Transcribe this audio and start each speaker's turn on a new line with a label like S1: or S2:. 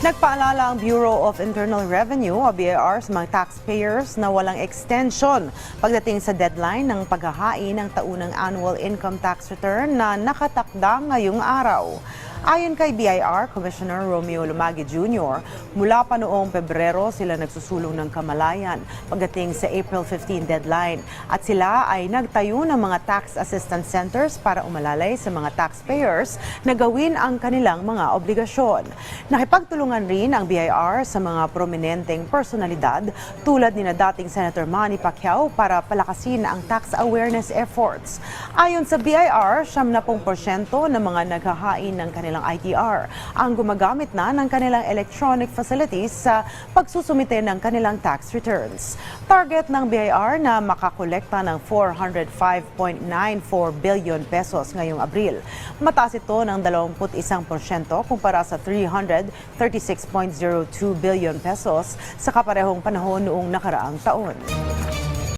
S1: Nagpaalala ang Bureau of Internal Revenue o BIR sa mga taxpayers na walang extension pagdating sa deadline ng paghahain ng taunang annual income tax return na nakatakda ngayong araw. Ayon kay BIR Commissioner Romeo Lumagi Jr., mula pa noong Pebrero sila nagsusulong ng kamalayan pagdating sa April 15 deadline at sila ay nagtayo ng mga tax assistance centers para umalalay sa mga taxpayers na gawin ang kanilang mga obligasyon. Nakipagtulungan rin ang BIR sa mga prominenteng personalidad tulad ni na dating Senator Manny Pacquiao para palakasin ang tax awareness efforts. Ayon sa BIR, 70% ng mga naghahain ng kanilang ITR ang gumagamit na ng kanilang electronic facilities sa pagsusumite ng kanilang tax returns. Target ng BIR na makakolekta ng 405.94 billion pesos ngayong Abril. Mataas ito ng 21% kumpara sa 336.02 billion pesos sa kaparehong panahon noong nakaraang taon.